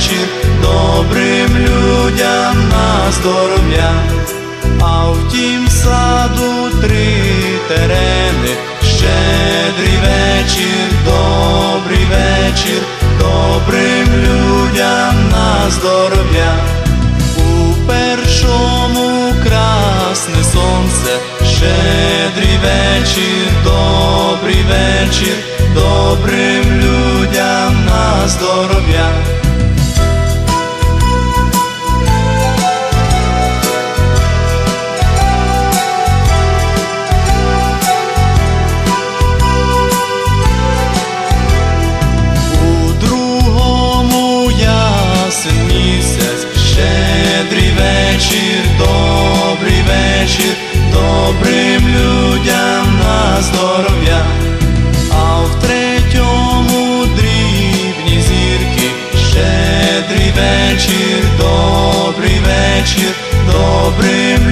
вечір, добрим людям на здоров'я. А в тім саду три терени, щедрий вечір, добрий вечір, добрим людям на здоров'я. У першому красне сонце, щедрий вечір, добрий вечір, добрим людям на здоров'я. добрим людям на здоров'я, а в третьому дрібні зірки щедрий вечір, добрий вечір, добрий.